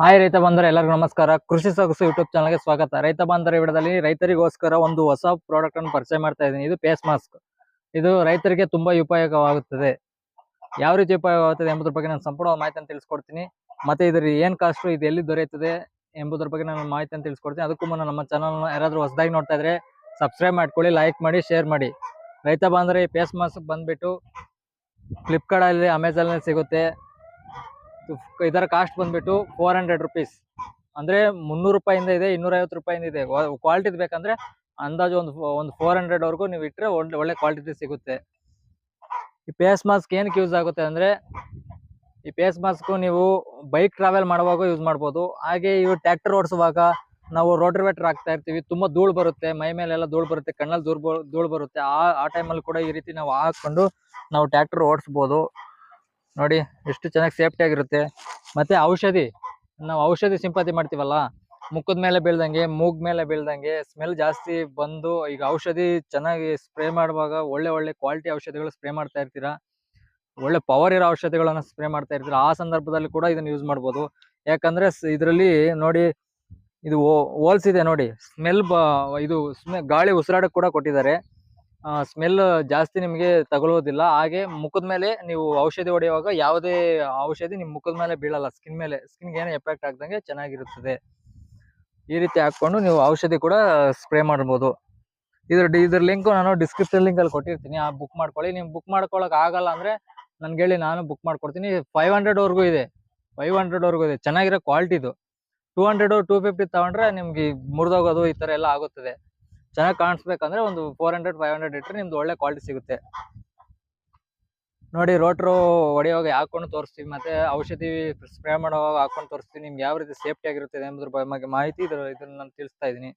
Hi ರೈತ ಬಂದರೆ ಎಲ್ಲರಿಗೂ ನಮಸ್ಕಾರ. ಕೃಷಿ ಸೊಗಸು ಯೂಟ್ಯೂಬ್ ಚಾನಲ್ಗೆ ಸ್ವಾಗತ. ರೈತ ಬಾಂಧವರ ವಿಡದಲ್ಲಿ ರೈತರಿಗೋಸ್ಕರ ಒಂದು ಹೊಸ ಪ್ರಾಡಕ್ಟ್ ಅನ್ನು ಪರಿಚಯ ಮಾಡ್ತಾ ಇದ್ದೀನಿ. ಇದು ಫೇಸ್ ಮಾಸ್ಕ್ ಇದು ರೈತರಿಗೆ ತುಂಬಾ ಉಪಯೋಗವಾಗುತ್ತದೆ. ಯಾವ ರೀತಿ ಉಪಯೋಗವಾಗುತ್ತದೆ ಎಂಬುದ್ರ ಬಗ್ಗೆ ನಾನು ಸಂಪೂರ್ಣ ಮಾಹಿತಿಯನ್ನು ತಿಳಿಸ್ಕೊಡ್ತೀನಿ. ಮತ್ತೆ ಇದರ ಏನ್ ಕಾಸ್ಟ್ ಇದು ಎಲ್ಲಿ ದೊರೆಯುತ್ತದೆ ಎಂಬುದ್ರ ಬಗ್ಗೆ ನಾನು ಮಾಹಿತಿಯನ್ನು ತಿಳಿಸ್ಕೊಡ್ತೀನಿ. ಅದಕ್ಕೂ ಮುನ್ನ ನಮ್ಮ ಚಾನಲ್ ಯಾರಾದರೂ ಹೊಸದಾಗಿ ನೋಡ್ತಾ ಇದ್ರೆ ಸಬ್ಸ್ಕ್ರೈಬ್ ಮಾಡ್ಕೊಳ್ಳಿ ಲೈಕ್ ಮಾಡಿ ಶೇರ್ ಮಾಡಿ. ರೈತ ಬಾಂಧವರ ಈ ಫೇಸ್ ಮಾಸ್ಕ್ ಬಂದ್ಬಿಟ್ಟು ಫ್ಲಿಪ್ಕಾರ್ಟ್ ಅಲ್ಲಿ ಅಮೆಝಾನ್ ಅಲ್ಲಿ ಸಿಗುತ್ತೆ. ಇದರ ಕಾಸ್ಟ್ ಬಂದ್ಬಿಟ್ಟು ಫೋರ್ ಹಂಡ್ರೆಡ್ ರುಪೀಸ್ ಅಂದರೆ ಮುನ್ನೂರು ರೂಪಾಯಿಂದ ಇದೆ, ಇನ್ನೂರೈವತ್ತು ರೂಪಾಯಿಂದ ಇದೆ. ಕ್ವಾಲಿಟಿದು ಬೇಕಂದ್ರೆ ಅಂದಾಜು ಒಂದು ಒಂದು ಫೋರ್ ಹಂಡ್ರೆಡ್ವರೆಗೂ ನೀವು ಇಟ್ಟರೆ ಒಳ್ಳೆ ಒಳ್ಳೆ ಕ್ವಾಲಿಟಿ ಸಿಗುತ್ತೆ. ಈ ಫೇಸ್ ಮಾಸ್ಕ್ ಏನಕ್ಕೆ ಯೂಸ್ ಆಗುತ್ತೆ ಅಂದ್ರೆ, ಈ ಫೇಸ್ ಮಾಸ್ಕ್ ನೀವು ಬೈಕ್ ಟ್ರಾವೆಲ್ ಮಾಡುವಾಗ ಯೂಸ್ ಮಾಡ್ಬೋದು. ಹಾಗೆ ಇವು ಟ್ರ್ಯಾಕ್ಟರ್ ಓಡಿಸುವಾಗ ನಾವು ರೋಟರ್ವೇಟರ್ ಹಾಕ್ತಾ ಇರ್ತೀವಿ, ತುಂಬಾ ಧೂಳು ಬರುತ್ತೆ, ಮೈ ಮೇಲೆಲ್ಲ ಧೂಳು ಬರುತ್ತೆ, ಕಣ್ಣಲ್ಲಿ ಧೂಳು ಧೂಳು ಬರುತ್ತೆ. ಆ ಆ ಟೈಮಲ್ಲಿ ಕೂಡ ಈ ರೀತಿ ನಾವು ಹಾಕೊಂಡು ನಾವು ಟ್ರ್ಯಾಕ್ಟರ್ ಓಡಿಸ್ಬೋದು. ನೋಡಿ, ಎಷ್ಟು ಚೆನ್ನಾಗಿ ಸೇಫ್ಟಿ ಆಗಿರುತ್ತೆ. ಮತ್ತೆ ಔಷಧಿ, ನಾವು ಔಷಧಿ ಸಿಂಪತಿ ಮಾಡ್ತೀವಲ್ಲ, ಮುಖದ ಮೇಲೆ ಬೀಳ್ದಂಗೆ, ಮೂಗ್ ಮೇಲೆ ಬೀಳ್ದಂಗೆ ಸ್ಮೆಲ್ ಜಾಸ್ತಿ ಬಂದು, ಈಗ ಔಷಧಿ ಚೆನ್ನಾಗಿ ಸ್ಪ್ರೇ ಮಾಡುವಾಗ ಒಳ್ಳೆ ಒಳ್ಳೆ ಕ್ವಾಲಿಟಿ ಔಷಧಿಗಳು ಸ್ಪ್ರೇ ಮಾಡ್ತಾ ಇರ್ತೀರಾ? ಒಳ್ಳೆ ಪವರ್ ಇರೋ ಔಷಧಿಗಳನ್ನು ಸ್ಪ್ರೇ ಮಾಡ್ತಾ ಇರ್ತೀರಾ? ಆ ಸಂದರ್ಭದಲ್ಲಿ ಕೂಡ ಇದನ್ನ ಯೂಸ್ ಮಾಡ್ಬೋದು. ಯಾಕಂದ್ರೆ ಇದರಲ್ಲಿ ನೋಡಿ, ಇದು ಹೋಲ್ಸ್ ಇದೆ ನೋಡಿ. ಸ್ಮೆಲ್ ಬ, ಇದು ಗಾಳಿ ಉಸಿರಾಡಕ್ಕೆ ಕೂಡ ಕೊಟ್ಟಿದ್ದಾರೆ. ಸ್ಮೆಲ್ ಜಾಸ್ತಿ ನಿಮಗೆ ತಗೊಳ್ಳೋದಿಲ್ಲ ಹಾಗೆ ಮುಖದ ಮೇಲೆ ನೀವು ಔಷಧಿ ಹೊಡೆಯುವಾಗ ಯಾವುದೇ ಔಷಧಿ ನಿಮ್ಮ ಮುಖದ ಮೇಲೆ ಬೀಳಲ್ಲ. ಸ್ಕಿನ್ ಮೇಲೆ ಸ್ಕಿನ್ಗೆ ಏನೇ ಎಫೆಕ್ಟ್ ಆಗ್ದಂಗೆ ಚೆನ್ನಾಗಿರುತ್ತದೆ. ಈ ರೀತಿ ಹಾಕೊಂಡು ನೀವು ಔಷಧಿ ಕೂಡ ಸ್ಪ್ರೇ ಮಾಡ್ಬೋದು. ಇದ್ರ, ಇದರ ಲಿಂಕ್ ನಾನು ಡಿಸ್ಕ್ರಿಪ್ಷನ್ ಲಿಂಕ್ ಅಲ್ಲಿ ಕೊಟ್ಟಿರ್ತೀನಿ. ಆ ಬುಕ್ ಮಾಡ್ಕೊಳ್ಳಿ. ನೀವು ಬುಕ್ ಮಾಡ್ಕೊಳ್ಳೋಕೆ ಆಗಲ್ಲ ಅಂದ್ರೆ ನನ್ಗೆ ಹೇಳಿ, ನಾನು ಬುಕ್ ಮಾಡ್ಕೊಡ್ತೀನಿ. ಫೈವ್ ಹಂಡ್ರೆಡ್ ವರ್ಗೂ ಇದೆ. ಫೈವ್ ಹಂಡ್ರೆಡ್ ವರ್ಗೂ ಇದೆ. ಚೆನ್ನಾಗಿರೋ ಕ್ವಾಲಿಟಿದು ಟೂ ಹಂಡ್ರೆಡ್ ಟೂ ಫಿಫ್ಟಿ ತಗೊಂಡ್ರೆ ನಿಮ್ಗೆ ಮುರಿದೋಗೋದು ಈ ತರ ಎಲ್ಲ ಆಗುತ್ತದೆ. ಚೆನ್ನಾಗಿ ಕಾಣಿಸ್ಬೇಕಂದ್ರೆ ಒಂದು ಫೋರ್ ಹಂಡ್ರೆಡ್ ಫೈವ್ ಹಂಡ್ರೆಡ್ ಇಟ್ಟರೆ ನಿಮ್ದು ಒಳ್ಳೆ ಕ್ವಾಲಿಟಿ ಸಿಗುತ್ತೆ. ನೋಡಿ ರೋಟ್ರು ಹೊಡೆಯುವಾಗ ಹಾಕೊಂಡು ತೋರಿಸ್ತೀವಿ, ಮತ್ತೆ ಔಷಧಿ ಸ್ಪ್ರೇ ಮಾಡುವಾಗ ಹಾಕೊಂಡು ತೋರಿಸ್ತೀವಿ, ನಿಮ್ಗೆ ಯಾವ ರೀತಿ ಸೇಫ್ಟಿ ಆಗಿರುತ್ತೆ ಎಂಬುದ್ರ ಬಗ್ಗೆ ಮಾಹಿತಿ ಇದ್ರ ಇದನ್ನ ನಾನು ತಿಳಿಸ್ತಾ ಇದ್ದೀನಿ.